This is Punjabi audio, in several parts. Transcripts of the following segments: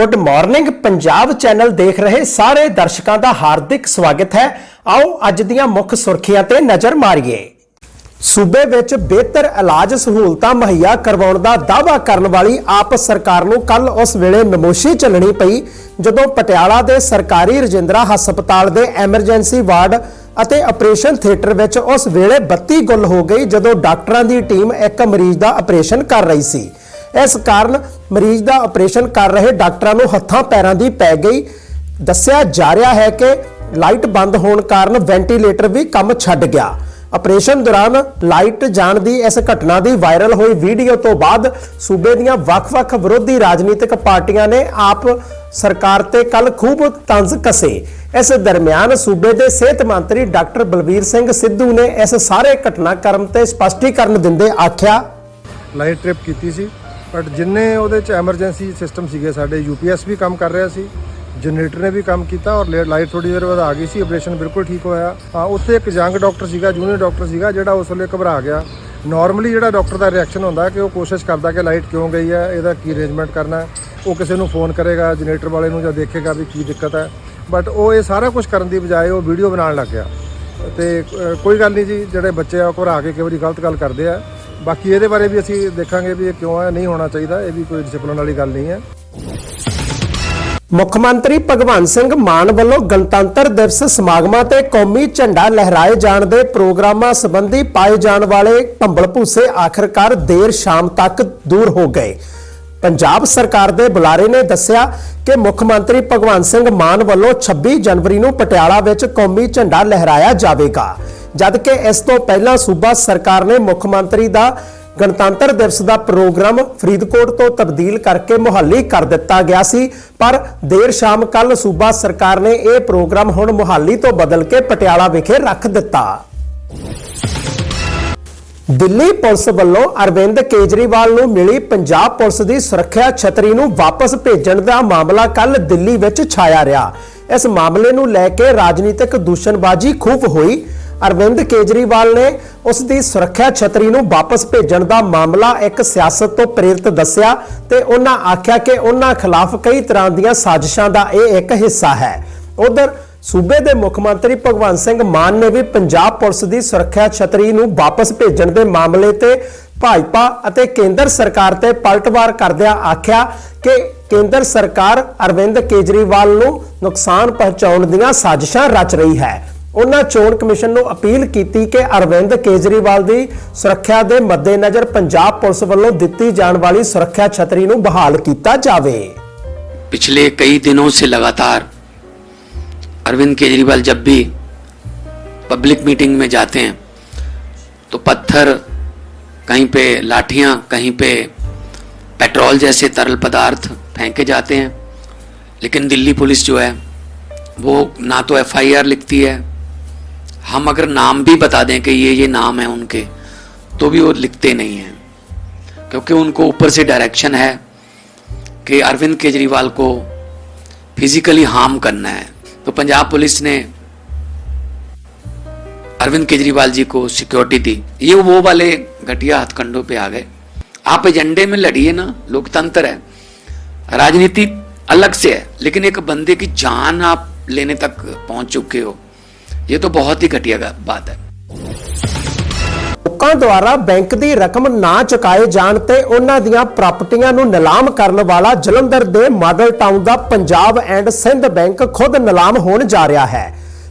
ਗੁੱਡ ਮਾਰਨਿੰਗ ਪੰਜਾਬ ਚੈਨਲ ਦੇਖ ਰਹੇ ਸਾਰੇ ਦਰਸ਼ਕਾਂ ਦਾ ਹਾਰਦਿਕ ਸਵਾਗਤ ਹੈ। ਆਓ ਅੱਜ ਦੀਆਂ ਮੁੱਖ ਸੁਰਖੀਆਂ ਤੇ ਨਜ਼ਰ ਮਾਰੀਏ। ਸੂਬੇ ਵਿੱਚ ਬਿਹਤਰ ਇਲਾਜ ਸਹੂਲਤਾਂ ਮੁਹੱਈਆ ਕਰਵਾਉਣ ਦਾ ਦਾਅਵਾ ਕਰਨ ਵਾਲੀ ਆਪ ਸਰਕਾਰ ਨੂੰ ਕੱਲ ਉਸ ਵੇਲੇ ਨਮੋਸ਼ੀ ਚੱਲਣੀ ਪਈ, ਜਦੋਂ ਪਟਿਆਲਾ ਦੇ ਸਰਕਾਰੀ ਰਜਿੰਦਰਾ ਹਸਪਤਾਲ ਦੇ ਐਮਰਜੈਂਸੀ ਵਾਰਡ ਅਤੇ ਆਪਰੇਸ਼ਨ ਥੀਏਟਰ ਵਿੱਚ ਉਸ ਵੇਲੇ ਬੱਤੀ ਗੁੱਲ ਹੋ ਗਈ, ਜਦੋਂ ਡਾਕਟਰਾਂ ਦੀ ਟੀਮ ਇੱਕ ਮਰੀਜ਼ ਦਾ ਆਪਰੇਸ਼ਨ ਕਰ ਰਹੀ ਸੀ। ਇਸ ਕਾਰਨ ਮਰੀਜ਼ ਦਾ ਆਪਰੇਸ਼ਨ ਕਰ ਰਹੇ ਡਾਕਟਰਾਂ ਨੂੰ ਹੱਥਾਂ ਪੈਰਾਂ ਦੀ ਪੈ ਗਈ। ਦੱਸਿਆ ਜਾ ਰਿਹਾ ਹੈ ਕਿ ਲਾਈਟ ਬੰਦ ਹੋਣ ਕਾਰਨ ਵੈਂਟੀਲੇਟਰ ਵੀ ਕੰਮ ਛੱਡ ਗਿਆ। ਆਪਰੇਸ਼ਨ ਦੌਰਾਨ ਲਾਈਟ ਜਾਣ ਦੀ ਇਸ ਘਟਨਾ ਦੀ ਵਾਇਰਲ ਹੋਈ ਵੀਡੀਓ ਤੋਂ ਬਾਅਦ ਸੂਬੇ ਦੀਆਂ ਵੱਖ-ਵੱਖ ਵਿਰੋਧੀ ਰਾਜਨੀਤਿਕ ਪਾਰਟੀਆਂ ਨੇ ਆਪ ਸਰਕਾਰ ਤੇ ਕੱਲ ਖੂਬ ਤੰਜ਼ ਕਸੇ। ਇਸ ਦਰਮਿਆਨ ਸੂਬੇ ਦੇ ਸਿਹਤ ਮੰਤਰੀ ਡਾਕਟਰ ਬਲਬੀਰ ਸਿੰਘ ਸਿੱਧੂ ਨੇ ਇਸ ਸਾਰੇ ਘਟਨਾਕ੍ਰਮ ਤੇ ਸਪਸ਼ਟੀਕਰਨ ਦਿੰਦੇ ਆਖਿਆ, ਲਾਈਟ ਟ੍ਰਿਪ ਕੀਤੀ ਸੀ। ਬਟ ਜਿੰਨੇ ਉਹਦੇ ਚ ਐਮਰਜੈਂਸੀ ਸਿਸਟਮ ਸੀਗੇ, ਸਾਡੇ ਯੂਪੀਐਸ ਵੀ ਕੰਮ ਕਰ ਰਿਹਾ ਸੀ ਜਨਰੇਟਰ ਨੇ ਵੀ ਕੰਮ ਕੀਤਾ ਔਰ ਲਾਈਟ ਥੋੜੀ ਦੇਰ ਬਾਅਦ ਆ ਗਈ ਸੀ ਆਪਰੇਸ਼ਨ ਬਿਲਕੁਲ ਠੀਕ ਹੋਇਆ। ਹਾਂ, ਉੱਥੇ ਇੱਕ ਯੰਗ ਡਾਕਟਰ ਸੀਗਾ ਜੂਨੀਅਰ ਡਾਕਟਰ ਸੀਗਾ, ਜਿਹੜਾ ਉਸ ਵੇਲੇ ਘਬਰਾ ਗਿਆ। ਨਾਰਮਲੀ ਜਿਹੜਾ ਡਾਕਟਰ ਦਾ ਰਿਐਕਸ਼ਨ ਹੁੰਦਾ ਕਿ ਉਹ ਕੋਸ਼ਿਸ਼ ਕਰਦਾ ਕਿ ਲਾਈਟ ਕਿਉਂ ਗਈ ਹੈ, ਇਹਦਾ ਕੀ ਅਰੇਂਜਮੈਂਟ ਕਰਨਾ ਉਹ ਕਿਸੇ ਨੂੰ ਫੋਨ ਕਰੇਗਾ ਜਨਰੇਟਰ ਵਾਲੇ ਨੂੰ ਜਾਂ ਦੇਖੇਗਾ ਵੀ ਕੀ ਦਿੱਕਤ ਹੈ। ਬਟ ਉਹ ਇਹ ਸਾਰਾ ਕੁਝ ਕਰਨ ਦੀ ਬਜਾਏ ਉਹ ਵੀਡੀਓ ਬਣਾਉਣ ਲੱਗ ਗਿਆ। ਤੇ ਕੋਈ ਗੱਲ ਨਹੀਂ ਜੀ, ਜਿਹੜੇ ਬੱਚੇ ਆ ਉਹ ਘਬਰਾ ਕੇ ਕਈ ਵਾਰੀ ਗਲਤ ਗੱਲ ਕਰਦੇ ਆ। ਬਾਕੀ ਇਹਦੇ ਬਾਰੇ ਵੀ ਅਸੀਂ ਦੇਖਾਂਗੇ ਵੀ ਇਹ ਕਿਉਂ ਹੈ, ਨਹੀਂ ਹੋਣਾ ਚਾਹੀਦਾ, ਇਹ ਵੀ ਕੋਈ ਡਿਸਪਲਿਨ ਵਾਲੀ ਗੱਲ ਨਹੀਂ ਹੈ। ਮੁੱਖ ਮੰਤਰੀ ਭਗਵੰਤ ਸਿੰਘ ਮਾਨ ਵੱਲੋਂ ਗਣਤੰਤਰ ਦਿਵਸ ਸਮਾਗਮਾਂ ਤੇ ਕੌਮੀ ਝੰਡਾ ਲਹਿਰਾਏ ਜਾਣ ਦੇ ਪ੍ਰੋਗਰਾਮਾਂ ਸੰਬੰਧੀ ਪਾਏ ਜਾਣ ਵਾਲੇ ਭੰਬਲ ਭੂਸੇ ਆਖਰਕਾਰ ਦੇਰ ਸ਼ਾਮ ਤੱਕ ਦੂਰ ਹੋ ਗਏ। ਪੰਜਾਬ ਸਰਕਾਰ ਦੇ ਬੁਲਾਰੇ ਨੇ ਦੱਸਿਆ ਕਿ ਮੁੱਖ ਮੰਤਰੀ ਭਗਵੰਤ ਸਿੰਘ ਮਾਨ ਵੱਲੋਂ 26 ਜਨਵਰੀ ਨੂੰ ਪਟਿਆਲਾ ਵਿੱਚ ਕੌਮੀ ਝੰਡਾ ਲਹਿਰਾਇਆ ਜਾਵੇਗਾ। ਜਦਕਿ ਇਸ ਤੋਂ ਪਹਿਲਾਂ ਸੂਬਾ ਸਰਕਾਰ ਨੇ ਮੁੱਖ ਮੰਤਰੀ ਦਾ ਗਣਤੰਤਰ ਦਿਵਸ ਦਾ ਪ੍ਰੋਗਰਾਮ ਫਰੀਦਕੋਟ ਤੋਂ ਤਬਦੀਲ ਕਰਕੇ ਮੁਹਾਲੀ ਕਰ ਦਿੱਤਾ ਗਿਆ ਸੀ, ਪਰ ਦੇਰ ਸ਼ਾਮ ਕੱਲ ਸੂਬਾ ਸਰਕਾਰ ਨੇ ਇਹ ਪ੍ਰੋਗਰਾਮ ਹੁਣ ਮੁਹਾਲੀ ਤੋਂ ਬਦਲ ਕੇ ਪਟਿਆਲਾ ਵਿਖੇ ਰੱਖ ਦਿੱਤਾ। ਦਿੱਲੀ ਪੁਲਿਸ ਵੱਲੋਂ ਅਰਵਿੰਦ ਕੇਜਰੀਵਾਲ ਨੂੰ ਮਿਲੀ ਪੰਜਾਬ ਪੁਲਿਸ ਦੀ ਸੁਰੱਖਿਆ ਛਤਰੀ ਨੂੰ ਵਾਪਸ ਭੇਜਣ ਦਾ ਮਾਮਲਾ ਕੱਲ ਦਿੱਲੀ ਵਿੱਚ ਛਾਇਆ ਰਿਹਾ। ਇਸ ਮਾਮਲੇ ਨੂੰ ਲੈ ਕੇ ਰਾਜਨੀਤਿਕ ਦੂਸ਼ਣਬਾਜ਼ੀ ਖੂਬ ਹੋਈ। ਅਰਵਿੰਦ ਕੇਜਰੀਵਾਲ ਨੇ ਉਸ ਦੀ ਸੁਰੱਖਿਆ ਛਤਰੀ ਨੂੰ ਵਾਪਸ ਭੇਜਣ ਦਾ ਮਾਮਲਾ ਇੱਕ ਸਿਆਸਤ ਤੋਂ ਪ੍ਰੇਰਿਤ ਦੱਸਿਆ ਤੇ ਉਹਨਾਂ ਆਖਿਆ ਕਿ ਉਹਨਾਂ ਖਿਲਾਫ ਕਈ ਤਰ੍ਹਾਂ ਦੀਆਂ ਸਾਜ਼ਿਸ਼ਾਂ ਦਾ ਇਹ ਇੱਕ ਹਿੱਸਾ ਹੈ। ਉਧਰ ਸੂਬੇ ਦੇ ਮੁੱਖ ਮੰਤਰੀ ਭਗਵੰਤ ਸਿੰਘ ਮਾਨ ਨੇ ਵੀ ਪੰਜਾਬ ਪੁਲਿਸ ਦੀ ਸੁਰੱਖਿਆ ਛਤਰੀ ਨੂੰ ਵਾਪਸ ਭੇਜਣ ਦੇ ਮਾਮਲੇ ਤੇ ਭਾਜਪਾ ਅਤੇ ਕੇਂਦਰ ਸਰਕਾਰ ਤੇ ਪਲਟਵਾਰ ਕਰਦਿਆਂ ਆਖਿਆ ਕਿ ਕੇਂਦਰ ਸਰਕਾਰ ਅਰਵਿੰਦ ਕੇਜਰੀਵਾਲ ਨੂੰ ਨੁਕਸਾਨ ਪਹੁੰਚਾਉਣ ਦੀਆਂ ਸਾਜ਼ਿਸ਼ਾਂ ਰਚ ਰਹੀ ਹੈ। ਉਹਨਾਂ ਚੋਣ ਕਮਿਸ਼ਨ ਨੂੰ ਅਪੀਲ ਕੀਤੀ ਕਿ ਅਰਵਿੰਦ ਕੇਜਰੀਵਾਲ ਦੀ ਸੁਰੱਖਿਆ ਦੇ ਮੱਦੇਨਜ਼ਰ ਪੰਜਾਬ ਪੁਲਿਸ ਵੱਲੋਂ ਦਿੱਤੀ ਜਾਣ ਵਾਲੀ ਸੁਰੱਖਿਆ ਛਤਰੀ ਨੂੰ ਬਹਾਲ ਕੀਤਾ ਜਾਵੇ पिछले कई दिनों से लगातार अरविंद केजरीवाल जब भी पब्लिक मीटिंग में जाते हैं तो पत्थर कहीं पे लाठियां कहीं पे पेट्रोल जैसे तरल पदार्थ फेंके जाते हैं लेकिन दिल्ली पुलिस जो है वो ना तो एफआईआर लिखती है हम अगर नाम भी बता दें कि ये ये नाम है उनके तो भी वो लिखते नहीं हैं। क्योंकि उनको ऊपर से डायरेक्शन है कि अरविंद केजरीवाल को फिजिकली हार्म करना है। तो पंजाब पुलिस ने अरविंद केजरीवाल जी को सिक्योरिटी दी। ये वो वाले घटिया हथकंडों पे आ गए। आप एजेंडे में लड़िए ना, लोकतंत्र है। राजनीति अलग से है, लेकिन एक बंदे की जान आप लेने तक पहुँच चुके हो। ये तो बहुत ही घटिया बात है ਲੋਕਾਂ ਦੁਆਰਾ ਬੈਂਕ ਦੀ ਰਕਮ ਨਾ ਚੁਕਾਏ ਜਾਣ ਤੇ ਉਹਨਾਂ ਦੀਆਂ ਪ੍ਰਾਪਰਟੀਆਂ ਨੂੰ ਨਿਲਾਮ ਕਰਨ ਵਾਲਾ ਜਲੰਧਰ ਦੇ ਮਾਡਲ ਟਾਊਨ ਦਾ ਪੰਜਾਬ ਐਂਡ ਸਿੰਧ ਬੈਂਕ ਖੁਦ ਨਿਲਾਮ ਹੋਣ ਜਾ ਰਿਹਾ ਹੈ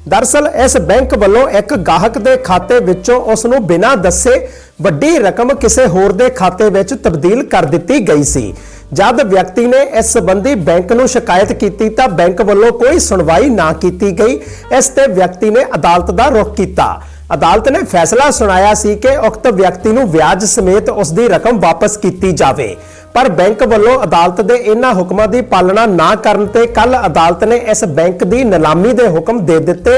ਦਰਸਲ ਇਸ ਬੈਂਕ ਵੱਲੋਂ ਇੱਕ ਗਾਹਕ ਦੇ ਖਾਤੇ ਵਿੱਚੋਂ ਉਸ ਨੂੰ ਬਿਨਾਂ ਦੱਸੇ ਵੱਡੀ ਰਕਮ ਕਿਸੇ ਹੋਰ ਦੇ ਖਾਤੇ ਵਿੱਚ ਤਬਦੀਲ ਕਰ ਦਿੱਤੀ ਗਈ ਸੀ ਜਦ ਵਿਅਕਤੀ ਨੇ ਇਸ ਸੰਬੰਧੀ ਬੈਂਕ ਨੂੰ ਸ਼ਿਕਾਇਤ ਕੀਤੀ ਤਾਂ ਬੈਂਕ ਵੱਲੋਂ ਕੋਈ ਸੁਣਵਾਈ ਨਾ ਕੀਤੀ ਗਈ। ਇਸ ਤੇ ਵਿਅਕਤੀ ਨੇ ਅਦਾਲਤ ਦਾ ਰੁਖ ਕੀਤਾ। ਅਦਾਲਤ ਨੇ ਫੈਸਲਾ ਸੁਣਾਇਆ ਸੀ ਕਿ ਉਕਤ ਵਿਅਕਤੀ ਨੂੰ ਵਿਆਜ ਸਮੇਤ ਉਸ ਦੀ ਰਕਮ ਵਾਪਸ ਕੀਤੀ ਜਾਵੇ। ਪਰ ਬੈਂਕ ਵੱਲੋਂ ਅਦਾਲਤ ਦੇ ਇਹਨਾਂ ਹੁਕਮਾਂ ਦੀ ਪਾਲਣਾ ਨਾ ਕਰਨ ਤੇ ਕੱਲ ਅਦਾਲਤ ਨੇ ਇਸ ਬੈਂਕ ਦੀ ਨਿਲਾਮੀ ਦੇ ਹੁਕਮ ਦੇ ਦਿੱਤੇ।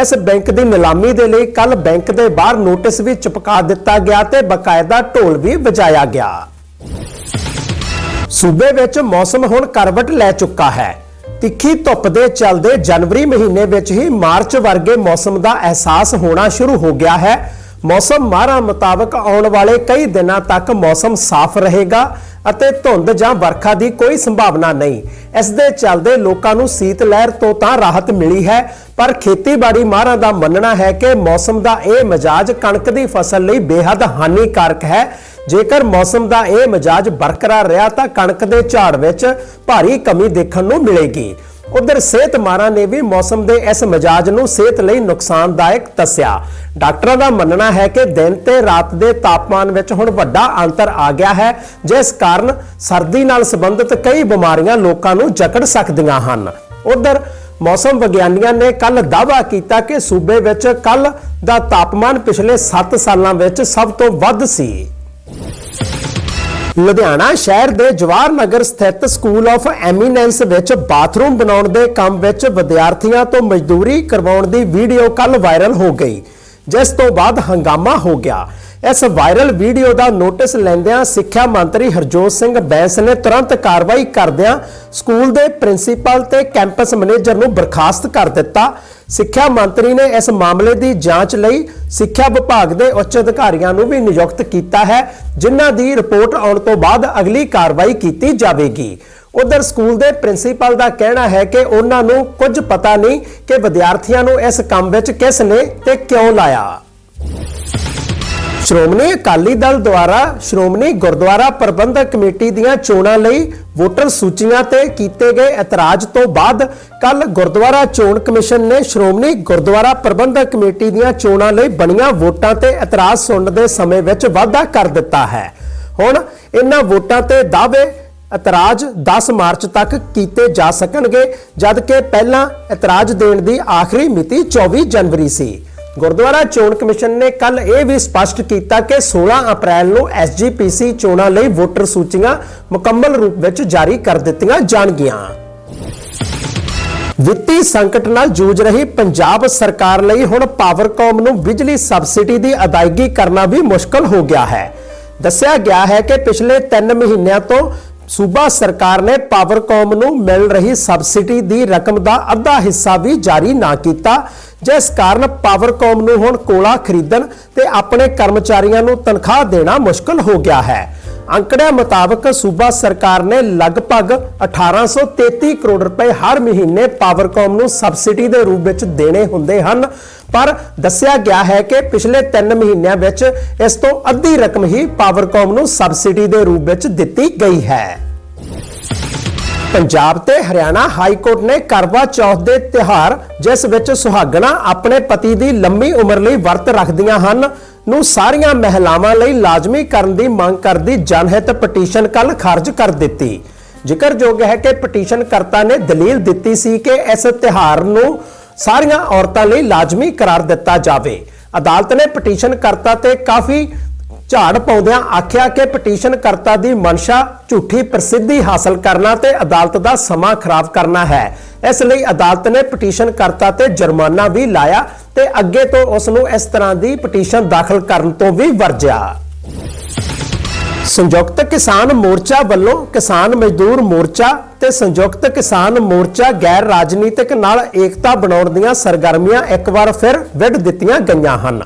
ਇਸ ਬੈਂਕ ਦੀ ਨਿਲਾਮੀ ਦੇ ਲਈ ਕੱਲ ਬੈਂਕ ਦੇ ਬਾਹਰ ਨੋਟਿਸ ਵੀ ਚਿਪਕਾ ਦਿੱਤਾ ਗਿਆ ਤੇ ਬਕਾਇਦਾ ਢੋਲ ਵੀ ਵਜਾਇਆ ਗਿਆ। ਸੂਬੇ ਵਿੱਚ ਮੌਸਮ ਹੁਣ ਕਰਵਟ ਲੈ ਚੁੱਕਾ ਹੈ। ਤਿੱਖੀ ਧੁੱਪ ਦੇ ਚੱਲਦੇ ਜਨਵਰੀ ਮਹੀਨੇ ਵਿੱਚ ਹੀ ਮਾਰਚ ਵਰਗੇ ਮੌਸਮ ਦਾ ਅਹਿਸਾਸ ਹੋਣਾ ਸ਼ੁਰੂ ਹੋ ਗਿਆ ਹੈ। ਮੌਸਮ ਮਾਹਰਾਂ ਮੁਤਾਬਕ ਆਉਣ ਵਾਲੇ ਕਈ ਦਿਨਾਂ ਤੱਕ ਮੌਸਮ ਸਾਫ਼ ਰਹੇਗਾ ਅਤੇ ਧੁੰਦ ਜਾਂ ਵਰਖਾ ਦੀ ਕੋਈ ਸੰਭਾਵਨਾ ਨਹੀਂ। ਇਸ ਦੇ ਚੱਲਦੇ ਲੋਕਾਂ ਨੂੰ ਸੀਤ ਲਹਿਰ ਤੋਂ ਤਾਂ ਰਾਹਤ ਮਿਲੀ ਹੈ, ਪਰ ਖੇਤੀਬਾੜੀ ਮਾਹਰਾਂ ਦਾ ਮੰਨਣਾ ਹੈ ਕਿ ਮੌਸਮ ਦਾ ਇਹ ਮਿਜਾਜ ਕਣਕ ਦੀ ਫਸਲ ਲਈ ਬੇहद ਹਾਨੀਕਾਰਕ ਹੈ। ਜੇਕਰ ਮੌਸਮ ਦਾ ਇਹ ਮਿਜਾਜ ਬਰਕਰਾਰ ਰਿਹਾ ਤਾਂ ਕਣਕ ਦੇ ਝਾੜ ਵਿੱਚ ਭਾਰੀ ਕਮੀ ਦੇਖਣ ਨੂੰ ਮਿਲੇਗੀ। ਉਧਰ ਸਿਹਤ ਮਾਹਰਾਂ ਨੇ ਵੀ ਮੌਸਮ ਦੇ ਇਸ ਮਜ਼ਾਜ ਨੂੰ ਸਿਹਤ ਲਈ ਨੁਕਸਾਨਦਾਇਕ ਦੱਸਿਆ। ਡਾਕਟਰਾਂ ਦਾ ਮੰਨਣਾ ਹੈ ਕਿ ਦਿਨ ਤੇ ਰਾਤ ਦੇ ਤਾਪਮਾਨ ਵਿੱਚ ਹੁਣ ਵੱਡਾ ਅੰਤਰ ਆ ਗਿਆ ਹੈ, ਜਿਸ ਕਾਰਨ ਸਰਦੀ ਨਾਲ ਸੰਬੰਧਿਤ ਕਈ ਬਿਮਾਰੀਆਂ ਲੋਕਾਂ ਨੂੰ ਜਕੜ ਸਕਦੀਆਂ ਹਨ। ਉਧਰ ਮੌਸਮ ਵਿਗਿਆਨੀਆਂ ਨੇ ਕੱਲ ਦਾਅਵਾ ਕੀਤਾ ਕਿ ਸੂਬੇ ਵਿੱਚ ਕੱਲ ਦਾ ਤਾਪਮਾਨ ਪਿਛਲੇ 7 ਸਾਲਾਂ ਵਿੱਚ ਸਭ ਤੋਂ ਵੱਧ ਸੀ। ਲੁਧਿਆਣਾ ਸ਼ਹਿਰ ਦੇ ਜਵਾਹਰ ਨਗਰ ਸਥਿਤ ਸਕੂਲ ਆਫ ਐਮੀਨੈਂਸ ਵਿੱਚ ਬਾਥਰੂਮ ਬਣਾਉਣ ਦੇ ਕੰਮ ਵਿੱਚ ਵਿਦਿਆਰਥੀਆਂ ਤੋਂ ਮਜ਼ਦੂਰੀ ਕਰਵਾਉਣ ਦੀ ਵੀਡੀਓ ਕੱਲ ਵਾਇਰਲ ਹੋ ਗਈ, ਜਿਸ ਤੋਂ ਬਾਅਦ ਹੰਗਾਮਾ ਹੋ ਗਿਆ। ਇਸ ਵਾਇਰਲ ਵੀਡੀਓ ਦਾ ਨੋਟਿਸ ਲੈਂਦਿਆਂ ਸਿੱਖਿਆ ਮੰਤਰੀ ਹਰਜੋਤ ਸਿੰਘ ਬੈਂਸ ਨੇ ਤੁਰੰਤ ਕਾਰਵਾਈ ਕਰਦਿਆਂ ਸਕੂਲ ਦੇ ਪ੍ਰਿੰਸੀਪਲ ਤੇ ਕੈਂਪਸ ਮੈਨੇਜਰ ਨੂੰ ਬਰਖਾਸਤ ਕਰ ਦਿੱਤਾ ਸਿੱਖਿਆ ਮੰਤਰੀ ਨੇ ਇਸ ਮਾਮਲੇ ਦੀ ਜਾਂਚ ਲਈ ਸਿੱਖਿਆ ਵਿਭਾਗ ਦੇ ਉੱਚ ਅਧਿਕਾਰੀਆਂ ਨੂੰ ਵੀ ਨਿਯੁਕਤ ਕੀਤਾ ਹੈ, ਜਿਨ੍ਹਾਂ ਦੀ ਰਿਪੋਰਟ ਆਉਣ ਤੋਂ ਬਾਅਦ ਅਗਲੀ ਕਾਰਵਾਈ ਕੀਤੀ ਜਾਵੇਗੀ। ਉਧਰ ਸਕੂਲ ਦੇ ਪ੍ਰਿੰਸੀਪਲ ਦਾ ਕਹਿਣਾ ਹੈ ਕਿ ਉਹਨਾਂ ਨੂੰ ਕੁਝ ਪਤਾ ਨਹੀਂ ਕਿ ਵਿਦਿਆਰਥੀਆਂ ਨੂੰ ਇਸ ਕੰਮ ਵਿੱਚ ਕਿਸ ਨੇ ਤੇ ਕਿਉਂ ਲਾਇਆ। ਸ਼੍ਰੋਮਣੀ ਅਕਾਲੀ ਦਲ ਦੁਆਰਾ ਸ਼੍ਰੋਮਣੀ ਗੁਰਦੁਆਰਾ ਪ੍ਰਬੰਧਕ ਕਮੇਟੀ ਦੀਆਂ ਚੋਣਾਂ ਲਈ ਵੋਟਰ ਸੂਚੀਆਂ ਤੇ ਕੀਤੇ ਗਏ ਇਤਰਾਜ਼ ਤੋਂ ਬਾਅਦ ਕੱਲ ਗੁਰਦੁਆਰਾ ਚੋਣ ਕਮਿਸ਼ਨ ਨੇ ਸ਼੍ਰੋਮਣੀ ਗੁਰਦੁਆਰਾ ਪ੍ਰਬੰਧਕ ਕਮੇਟੀ ਦੀਆਂ ਚੋਣਾਂ ਲਈ ਬਣੀਆਂ ਵੋਟਾਂ ਤੇ ਇਤਰਾਜ਼ ਸੁਣਨ ਦੇ ਸਮੇਂ ਵਿੱਚ ਵਾਧਾ ਕਰ ਦਿੱਤਾ ਹੈ। ਹੁਣ ਇਹਨਾਂ ਵੋਟਾਂ ਤੇ ਦਾਅਵੇ ਇਤਰਾਜ਼ 10 ਮਾਰਚ ਤੱਕ ਕੀਤੇ ਜਾ ਸਕਣਗੇ, ਜਦਕਿ ਪਹਿਲਾਂ ਇਤਰਾਜ਼ ਦੇਣ ਦੀ ਆਖਰੀ ਮਿਤੀ 24 ਜਨਵਰੀ ਸੀ। ਗੁਰਦੁਆਰਾ ਚੋਣ ਕਮਿਸ਼ਨ ਨੇ ਕੱਲ ਇਹ ਵੀ ਸਪਸ਼ਟ ਕੀਤਾ ਕਿ 16 ਅਪ੍ਰੈਲ ਨੂੰ ਐਸਜੀਪੀਸੀ ਚੋਣਾਂ ਲਈ ਵੋਟਰ ਸੂਚੀਆਂ ਮੁਕੰਮਲ ਰੂਪ ਵਿੱਚ ਜਾਰੀ ਕਰ ਦਿੱਤੀਆਂ ਜਾਣਗੀਆਂ। ਵਿੱਤੀ ਸੰਕਟ ਨਾਲ ਜੂਝ ਰਹੀ ਪੰਜਾਬ ਸਰਕਾਰ ਲਈ ਹੁਣ ਪਾਵਰਕਾਮ ਨੂੰ ਬਿਜਲੀ ਸਬਸਿਡੀ ਦੀ ਅਦਾਇਗੀ ਕਰਨਾ ਵੀ ਮੁਸ਼ਕਲ ਹੋ ਗਿਆ ਹੈ। ਦੱਸਿਆ ਗਿਆ ਹੈ ਕਿ ਪਿਛਲੇ 3 ਮਹੀਨਿਆਂ ਤੋਂ ਸੂਬਾ ਸਰਕਾਰ ਨੇ ਪਾਵਰਕਾਮ ਨੂੰ ਮਿਲ ਰਹੀ ਸਬਸਿਡੀ ਦੀ ਰਕਮ ਦਾ ਅੱਧਾ ਹਿੱਸਾ ਵੀ ਜਾਰੀ ਨਾ ਕੀਤਾ, ਜਿਸ ਕਾਰਨ ਪਾਵਰਕਾਮ ਨੂੰ ਹੁਣ ਕੋਲਾ ਖਰੀਦਣ ਤੇ ਆਪਣੇ ਕਰਮਚਾਰੀਆਂ ਨੂੰ ਤਨਖਾਹ ਦੇਣਾ ਮੁਸ਼ਕਲ ਹੋ ਗਿਆ ਹੈ। ਅੰਕੜਿਆਂ ਮੁਤਾਬਕ ਸੂਬਾ ਸਰਕਾਰ ਨੇ ਲਗਭਗ 1833 ਕਰੋੜ ਰੁਪਏ ਹਰ ਮਹੀਨੇ ਪਾਵਰਕਾਮ ਨੂੰ ਸਬਸਿਡੀ ਦੇ ਰੂਪ ਵਿੱਚ ਦੇਣੇ ਹੁੰਦੇ ਹਨ। ਪਰ ਦੱਸਿਆ ਗਿਆ ਹੈ ਕਿ ਪਿਛਲੇ 3 ਮਹੀਨਿਆਂ ਵਿੱਚ ਇਸ ਤੋਂ ਅੱਧੀ ਰਕਮ ਹੀ ਪਾਵਰਕਾਮ ਨੂੰ ਸਬਸਿਡੀ ਦੇ ਰੂਪ ਵਿੱਚ ਦਿੱਤੀ ਗਈ ਹੈ। ਪੰਜਾਬ ਤੇ ਹਰਿਆਣਾ ਹਾਈ ਕੋਰਟ ਨੇ ਕਰਵਾ ਚੌਥ ਦੇ ਤਿਹਾਰ ਜਿਸ ਵਿੱਚ ਸੁਹਾਗਣਾ ਆਪਣੇ ਪਤੀ ਦੀ ਲੰਮੀ ਉਮਰ ਲਈ ਵਰਤ ਰੱਖਦੀਆਂ ਹਨ। ਨੂੰ ਸਾਰੀਆਂ ਮਹਿਲਾਵਾਂ ਲਈ ਲਾਜ਼ਮੀ ਕਰਨ ਦੀ ਮੰਗ ਕਰਦੀ ਜਨਹਿਤ ਪਟੀਸ਼ਨ ਕੱਲ ਖਾਰਜ ਕਰ ਦਿੱਤੀ। ਜ਼ਿਕਰਯੋਗ ਹੈ ਕਿ ਪਟੀਸ਼ਨਕਰਤਾ ਨੇ ਦਲੀਲ ਦਿੱਤੀ ਸੀ ਕਿ ਇਸ ਤਿਹਾਰ ਨੂੰ ਸਾਰੀਆਂ ਔਰਤਾਂ ਲਈ ਲਾਜ਼ਮੀ ਕਰਾਰ ਦਿੱਤਾ ਜਾਵੇ। ਅਦਾਲਤ ਨੇ ਪਟੀਸ਼ਨ ਕਰਤਾ ਤੇ ਕਾਫੀ ਝਾੜ ਪਾਉਂਦਿਆਂ ਆਖਿਆ ਕਿ ਪਟੀਸ਼ਨ ਕਰਤਾ ਦੀ ਮਨਸ਼ਾ ਝੂਠੀ ਪ੍ਰਸਿੱਧੀ ਹਾਸਲ ਕਰਨਾ ਤੇ ਅਦਾਲਤ ਦਾ ਸਮਾਂ ਖਰਾਬ ਕਰਨਾ ਹੈ। ਇਸ ਲਈ ਅਦਾਲਤ ਨੇ ਪਟੀਸ਼ਨਕਰਤਾ ਤੇ ਜੁਰਮਾਨਾ ਵੀ ਲਾਇਆ ਤੇ ਅੱਗੇ ਤੋਂ ਉਸ ਨੂੰ ਇਸ ਤਰ੍ਹਾਂ ਦੀ ਪਟੀਸ਼ਨ ਦਾਖਲ ਕਰਨ ਤੋਂ ਵੀ ਵਰਜਿਆ। ਸੰਯੁਕਤ ਕਿਸਾਨ ਮੋਰਚਾ ਵੱਲੋਂ ਕਿਸਾਨ ਮਜ਼ਦੂਰ ਮੋਰਚਾ ਤੇ ਸੰਯੁਕਤ ਕਿਸਾਨ ਮੋਰਚਾ ਗੈਰ ਰਾਜਨੀਤਿਕ ਨਾਲ ਏਕਤਾ ਬਣਾਉਣ ਦੀਆਂ ਸਰਗਰਮੀਆਂ ਇੱਕ ਵਾਰ ਫਿਰ ਵਿੱਢ ਦਿੱਤੀਆਂ ਗਈਆਂ ਹਨ।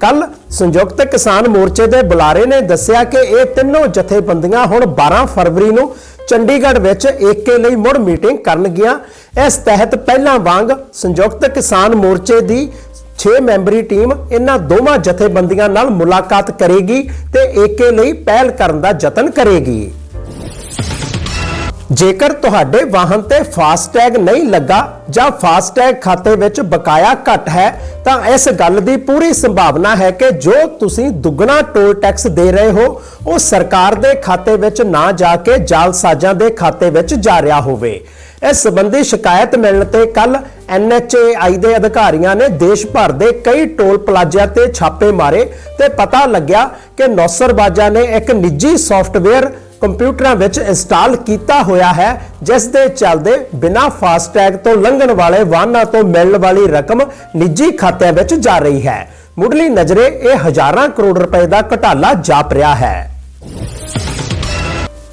ਕੱਲ ਸੰਯੁਕਤ ਕਿਸਾਨ ਮੋਰਚੇ ਦੇ ਬੁਲਾਰੇ ਨੇ ਦੱਸਿਆ ਕਿ ਇਹ ਤਿੰਨੋਂ ਜਥੇਬੰਦੀਆਂ ਹੁਣ 12 ਫਰਵਰੀ ਨੂੰ ਚੰਡੀਗੜ੍ਹ ਵਿੱਚ ਏਕੇ ਲਈ ਮੁੜ ਮੀਟਿੰਗ ਕਰਨਗੀਆਂ ਇਸ ਤਹਿਤ ਪਹਿਲਾਂ ਵਾਂਗ ਸੰਯੁਕਤ ਕਿਸਾਨ ਮੋਰਚੇ ਦੀ 6 ਮੈਂਬਰੀ ਟੀਮ ਇਹਨਾਂ ਦੋਵਾਂ ਜਥੇਬੰਦੀਆਂ ਨਾਲ ਮੁਲਾਕਾਤ ਕਰੇਗੀ ਤੇ ਏਕੇ ਲਈ ਪਹਿਲ ਕਰਨ ਦਾ ਯਤਨ ਕਰੇਗੀ। ਜੇਕਰ ਤੁਹਾਡੇ ਵਾਹਨ ਤੇ ਫਾਸਟੈਗ ਨਹੀਂ ਲੱਗਾ ਜਾਂ ਫਾਸਟੈਗ ਖਾਤੇ ਵਿੱਚ ਬਕਾਇਆ ਘੱਟ ਹੈ, ਤਾਂ ਇਸ ਗੱਲ ਦੀ ਪੂਰੀ ਸੰਭਾਵਨਾ ਹੈ ਕਿ ਜੋ ਤੁਸੀਂ ਦੁੱਗਣਾ ਟੋਲ ਟੈਕਸ ਦੇ ਰਹੇ ਹੋ, ਉਹ ਸਰਕਾਰ ਦੇ ਖਾਤੇ ਵਿੱਚ ਨਾ ਜਾ ਕੇ ਜਾਲਸਾਜ਼ਾਂ ਦੇ ਖਾਤੇ ਵਿੱਚ ਜਾ ਰਿਹਾ ਹੋਵੇ। ਇਸ ਸੰਬੰਧੀ ਸ਼ਿਕਾਇਤ ਮਿਲਣ ਤੇ ਕੱਲ ਐਨਐਚਏਆਈ ਦੇ ਅਧਿਕਾਰੀਆਂ ਨੇ ਦੇਸ਼ ਭਰ ਦੇ ਕਈ ਟੋਲ ਪਲਾਜ਼ਿਆਂ ਤੇ ਛਾਪੇ ਮਾਰੇ ਤੇ ਪਤਾ ਲੱਗਿਆ ਕਿ ਨੌਸਰਬਾਜ਼ਾਂ ਨੇ ਇੱਕ ਨਿੱਜੀ ਸੌਫਟਵੇਅਰ ਕੰਪਿਊਟਰਾਂ ਵਿੱਚ ਇੰਸਟਾਲ ਕੀਤਾ ਹੋਇਆ ਹੈ, ਜਿਸ ਦੇ ਚੱਲਦੇ ਬਿਨਾਂ ਫਾਸਟੈਗ ਤੋਂ ਲੰਘਣ ਵਾਲੇ ਵਾਹਨਾਂ ਤੋਂ ਮਿਲਣ ਵਾਲੀ ਰਕਮ ਨਿੱਜੀ ਖਾਤਿਆਂ ਵਿੱਚ ਜਾ ਰਹੀ ਹੈ। ਮੁੱਢਲੀ ਨਜ਼ਰੇ ਇਹ ਹਜ਼ਾਰਾਂ ਕਰੋੜ ਰੁਪਏ ਦਾ ਘਟਾਲਾ ਜਾਪ ਰਿਹਾ ਹੈ।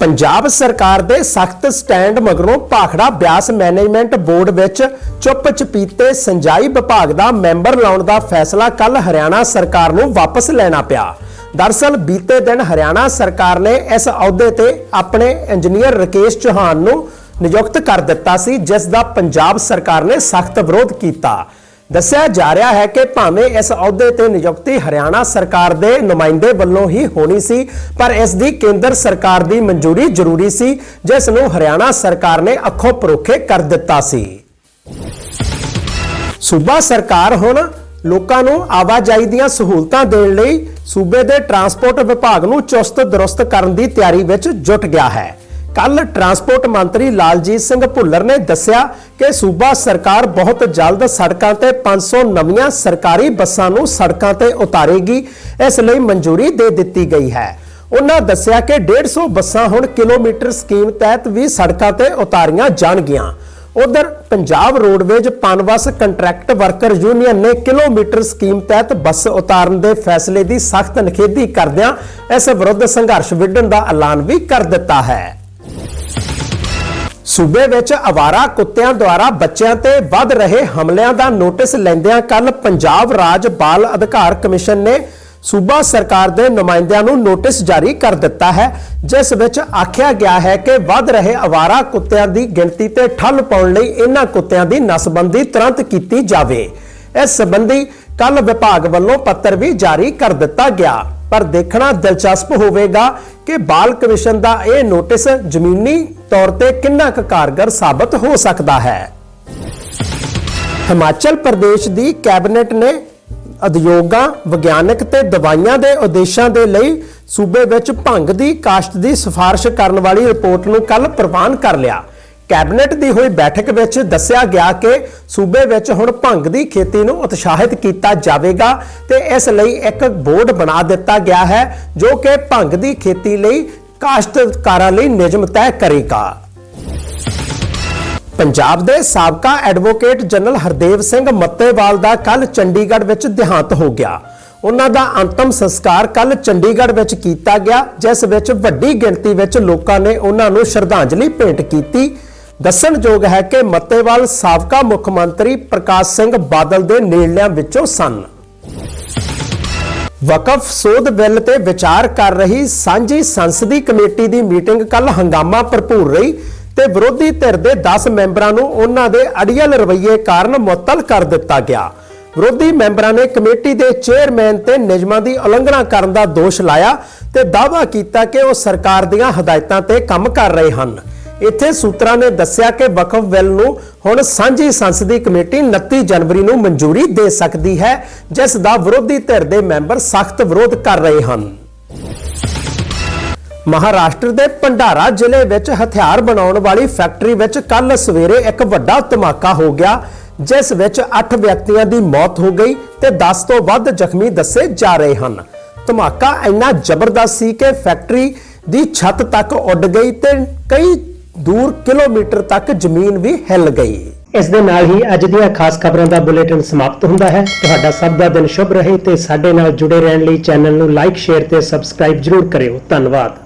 ਪੰਜਾਬ ਸਰਕਾਰ ਦੇ ਸਖਤ ਸਟੈਂਡ ਮਗਰੋਂ ਭਾਖੜਾ ਬਿਆਸ ਮੈਨੇਜਮੈਂਟ ਬੋਰਡ ਵਿੱਚ ਚੁੱਪ ਚਪੀਤੇ ਸਿੰਜਾਈ ਵਿਭਾਗ ਦਾ ਮੈਂਬਰ ਲਾਉਣ ਦਾ ਫੈਸਲਾ ਕੱਲ ਹਰਿਆਣਾ ਸਰਕਾਰ ਨੂੰ ਵਾਪਸ ਲੈਣਾ ਪਿਆ। ਦਰਸਲ ਬੀਤੇ ਦਿਨ ਹਰਿਆਣਾ ਸਰਕਾਰ ਨੇ ਇਸ ਅਹੁਦੇ ਤੇ ਆਪਣੇ ਇੰਜੀਨੀਅਰ ਰਕੇਸ਼ ਚੌਹਾਨ ਨੂੰ ਨਿਯੁਕਤ ਕਰ ਦਿੱਤਾ ਸੀ, ਜਿਸ ਦਾ ਪੰਜਾਬ ਸਰਕਾਰ ਨੇ ਸਖਤ ਵਿਰੋਧ ਕੀਤਾ। ਦੱਸਿਆ ਜਾ ਰਿਹਾ ਹੈ ਕਿ ਭਾਵੇਂ ਇਸ ਅਹੁਦੇ ਤੇ ਨਿਯੁਕਤੀ ਹਰਿਆਣਾ ਸਰਕਾਰ ਦੇ ਨੁਮਾਇੰਦੇ ਵੱਲੋਂ ਹੀ ਹੋਣੀ ਸੀ, ਪਰ ਇਸ ਦੀ ਕੇਂਦਰ ਸਰਕਾਰ ਦੀ ਮਨਜ਼ੂਰੀ ਜ਼ਰੂਰੀ ਸੀ, ਜਿਸ ਨੂੰ ਹਰਿਆਣਾ ਸਰਕਾਰ ਨੇ ਅੱਖੋਂ ਪਰੋਖੇ ਕਰ ਦਿੱਤਾ ਸੀ। ਸੂਬਾ ਸਰਕਾਰ ਹੁਣ ਲੋਕਾਂ ਨੂੰ ਆਵਾਜਾਈ ਦੀਆਂ ਸਹੂਲਤਾਂ ਦੇਣ ਲਈ ਸੂਬੇ ਦੇ ਟਰਾਂਸਪੋਰਟ ਵਿਭਾਗ ਨੂੰ ਚੁਸਤ ਦਰੁਸਤ ਕਰਨ ਦੀ ਤਿਆਰੀ ਵਿੱਚ ਜੁਟ ਗਿਆ ਹੈ। ਕੱਲ ਟਰਾਂਸਪੋਰਟ ਮੰਤਰੀ ਲਾਲਜੀਤ ਸਿੰਘ ਭੁੱਲਰ ਨੇ ਦੱਸਿਆ ਕਿ ਸੂਬਾ ਸਰਕਾਰ ਬਹੁਤ ਜਲਦ ਸੜਕਾਂ ਤੇ 500 ਨਵੀਆਂ ਸਰਕਾਰੀ ਬੱਸਾਂ ਨੂੰ ਸੜਕਾਂ ਤੇ ਉਤਾਰੇਗੀ, ਇਸ ਲਈ ਮਨਜ਼ੂਰੀ ਦੇ ਦਿੱਤੀ ਗਈ ਹੈ। ਉਹਨਾਂ ਦੱਸਿਆ ਕਿ 150 ਬੱਸਾਂ ਹੁਣ ਕਿਲੋਮੀਟਰ ਸਕੀਮ ਤਹਿਤ ਵੀ ਸੜਕਾਂ ਤੇ ਉਤਾਰੀਆਂ ਜਾਣਗੀਆਂ। ਉਧਰ Punjab roadways PUNBUS contract worker union ਨੇ ਕਿਲੋਮੀਟਰ ਸਕੀਮ ਤਹਿਤ ਬੱਸ ਉਤਾਰਨ ਦੇ ਫੈਸਲੇ ਦੀ ਸਖਤ ਨਿਖੇਧੀ ਕਰਦਿਆਂ ਇਸ ਵਿਰੁੱਧ ਸੰਘਰਸ਼ ਵਿੱਢਣ ਦਾ ਐਲਾਨ ਵੀ ਕਰ ਦਿੱਤਾ ਹੈ। ਸੂਬੇ ਵਿੱਚ ਅਵਾਰਾ ਕੁੱਤਿਆਂ ਦੁਆਰਾ ਬੱਚਿਆਂ ਤੇ ਵੱਧ ਰਹੇ ਹਮਲਿਆਂ ਦਾ ਨੋਟਿਸ ਲੈਂਦਿਆਂ ਕੱਲ ਪੰਜਾਬ ਰਾਜ ਬਾਲ ਅਧਿਕਾਰ ਕਮਿਸ਼ਨ ਨੇ ਸੂਬਾ ਸਰਕਾਰ ਦੇ ਨੁਮਾਇੰਦਿਆਂ ਨੂੰ ਨੋਟਿਸ ਜਾਰੀ ਕਰ ਦਿੱਤਾ ਹੈ। ਜਿਸ ਵਿੱਚ ਆਖਿਆ ਗਿਆ ਹੈ ਕਿ ਵੱਧ ਰਹੇ ਅਵਾਰਾ ਕੁੱਤਿਆਂ ਦੀ ਗਿਣਤੀ ਤੇ ਠੱਲ ਪਾਉਣ ਲਈ ਇਹਨਾਂ ਕੁੱਤਿਆਂ ਦੀ ਨਸਬੰਦੀ ਤੁਰੰਤ ਕੀਤੀ ਜਾਵੇ। ਇਸ ਸੰਬੰਧੀ ਕੱਲ ਵਿਭਾਗ ਵੱਲੋਂ ਪੱਤਰ ਵੀ ਜਾਰੀ ਕਰ ਦਿੱਤਾ ਗਿਆ। ਪਰ ਦੇਖਣਾ ਦਿਲਚਸਪ ਹੋਵੇਗਾ ਕਿ ਬਾਲ ਕਮਿਸ਼ਨ ਦਾ ਇਹ ਨੋਟਿਸ ਜ਼ਮੀਨੀ ਤੌਰ ਤੇ ਕਿੰਨਾ ਕੁ ਕਾਰਗਰ ਸਾਬਤ ਹੋ ਸਕਦਾ ਹੈ। ਹਿਮਾਚਲ ਪ੍ਰਦੇਸ਼ ਦੀ ਕੈਬਨਿਟ ਨੇ ਉਦਯੋਗਾਂ, ਵਿਗਿਆਨਕ ਤੇ ਦਵਾਈਆਂ ਦੇ ਉਦੇਸ਼ਾਂ ਦੇ ਲਈ ਸੂਬੇ ਵਿੱਚ ਭੰਗ ਦੀ ਕਾਸ਼ਤ ਦੀ ਸਿਫਾਰਿਸ਼ ਕਰਨ ਵਾਲੀ ਰਿਪੋਰਟ ਨੂੰ ਕੱਲ ਪ੍ਰਵਾਨ ਕਰ ਲਿਆ। ਕੈਬਨਿਟ ਦੀ ਹੋਈ ਬੈਠਕ ਵਿੱਚ ਦੱਸਿਆ ਗਿਆ ਕਿ ਸੂਬੇ ਵਿੱਚ ਹੁਣ ਭੰਗ ਦੀ ਖੇਤੀ ਨੂੰ ਉਤਸ਼ਾਹਿਤ ਕੀਤਾ ਜਾਵੇਗਾ ਤੇ ਇਸ ਲਈ ਇੱਕ ਬੋਰਡ ਬਣਾ ਦਿੱਤਾ ਗਿਆ ਹੈ, ਜੋ ਕਿ ਭੰਗ ਦੀ ਖੇਤੀ ਲਈ ਕਾਸ਼ਤਕਾਰਾਂ ਲਈ ਨਿਯਮ ਤੈਅ ਕਰੇਗਾ। ਪੰਜਾਬ ਦੇ ਸਾਬਕਾ ਐਡਵੋਕੇਟ ਜਨਰਲ ਹਰਦੇਵ ਸਿੰਘ ਮੱਤੇਵਾਲ ਦਾ ਕੱਲ ਚੰਡੀਗੜ੍ਹ ਵਿੱਚ ਦੇਹਾਂਤ ਹੋ ਗਿਆ। ਉਹਨਾਂ ਦਾ ਅੰਤਮ ਸੰਸਕਾਰ ਕੱਲ ਚੰਡੀਗੜ੍ਹ ਵਿੱਚ ਕੀਤਾ ਗਿਆ, ਜਿਸ ਵਿੱਚ ਵੱਡੀ ਗਿਣਤੀ ਵਿੱਚ ਲੋਕਾਂ ਨੇ ਉਹਨਾਂ ਨੂੰ ਸ਼ਰਧਾਂਜਲੀ ਭੇਂਟ ਕੀਤੀ। ਦੱਸਣਯੋਗ ਹੈ ਕਿ ਮੱਤੇਵਾਲ ਸਾਬਕਾ ਮੁੱਖ ਮੰਤਰੀ ਪ੍ਰਕਾਸ਼ ਸਿੰਘ ਬਾਦਲ ਦੇ ਨੇੜਲਿਆਂ ਵਿੱਚੋਂ ਸਨ। ਵਕਫ ਸੋਧ ਬਿੱਲ ਤੇ ਵਿਚਾਰ ਕਰ ਰਹੀ ਸਾਂਝੀ ਸੰਸਦੀ ਕਮੇਟੀ ਦੀ ਮੀਟਿੰਗ ਕੱਲ ਹੰਗਾਮਾ ਭਰਪੂਰ ਰਹੀ ਤੇ ਵਿਰੋਧੀ ਧਿਰ ਦੇ 10 ਮੈਂਬਰਾਂ ਨੂੰ ਉਹਨਾਂ ਦੇ ਅੜੀਅਲ ਰਵੱਈਏ ਕਾਰਨ ਮੁਅੱਤਲ ਕਰ ਦਿੱਤਾ ਗਿਆ। ਵਿਰੋਧੀ ਮੈਂਬਰਾਂ ਨੇ ਕਮੇਟੀ ਦੇ ਚੇਅਰਮੈਨ ਤੇ ਨਿਯਮਾਂ ਦੀ ਉਲੰਘਣਾ ਕਰਨ ਦਾ ਦੋਸ਼ ਲਾਇਆ ਤੇ ਦਾਅਵਾ ਕੀਤਾ ਕਿ ਉਹ ਸਰਕਾਰ ਦੀਆਂ ਹਦਾਇਤਾਂ ਤੇ ਕੰਮ ਕਰ ਰਹੇ ਹਨ। ਇੱਥੇ ਸੂਤਰਾਂ ਨੇ ਦੱਸਿਆ ਕਿ ਵਕਫ ਬਿੱਲ ਨੂੰ ਹੁਣ ਸਾਂਝੀ ਸੰਸਦੀ ਕਮੇਟੀ 29 ਜਨਵਰੀ ਨੂੰ ਮਨਜ਼ੂਰੀ ਦੇ ਸਕਦੀ ਹੈ, ਜਿਸ ਦਾ ਵਿਰੋਧੀ ਧਿਰ ਦੇ ਮੈਂਬਰ ਸਖਤ ਵਿਰੋਧ ਕਰ ਰਹੇ ਹਨ। ਮਹਾਰਾਸ਼ਟਰ ਦੇ ਭੰਡਾਰਾ ਜ਼ਿਲ੍ਹੇ ਵਿੱਚ ਹਥਿਆਰ ਬਣਾਉਣ ਵਾਲੀ ਫੈਕਟਰੀ ਵਿੱਚ ਕੱਲ ਸਵੇਰੇ ਇੱਕ ਵੱਡਾ ਧਮਾਕਾ ਹੋ ਗਿਆ। ਜਿਸ ਵਿੱਚ 8 ਵਿਅਕਤੀਆਂ ਦੀ ਮੌਤ ਹੋ ਗਈ ਤੇ 10 ਤੋਂ ਵੱਧ ਜ਼ਖਮੀ ਦੱਸੇ ਜਾ ਰਹੇ ਹਨ। ਧਮਾਕਾ ਇੰਨਾ ਜ਼ਬਰਦਸਤ ਸੀ ਕਿ ਫੈਕਟਰੀ ਦੀ ਛੱਤ ਤੱਕ ਉੱਡ ਗਈ ਤੇ ਕਈ ਦੂਰ ਕਿਲੋਮੀਟਰ ਤੱਕ ਜ਼ਮੀਨ ਵੀ ਹਿੱਲ ਗਈ। ਇਸ ਦੇ ਨਾਲ ਹੀ ਅੱਜ ਦੀਆਂ ਖਾਸ ਖਬਰਾਂ ਦਾ ਬੁਲੇਟਿਨ ਸਮਾਪਤ ਹੁੰਦਾ ਹੈ। ਤੁਹਾਡਾ ਸਭ ਦਾ ਦਿਨ ਸ਼ੁਭ ਰਹੇ ਤੇ ਸਾਡੇ ਨਾਲ ਜੁੜੇ ਰਹਿਣ ਲਈ ਚੈਨਲ ਨੂੰ ਲਾਈਕ, ਸ਼ੇਅਰ ਤੇ ਸਬਸਕ੍ਰਾਈਬ ਜਰੂਰ ਕਰਿਓ। ਧੰਨਵਾਦ।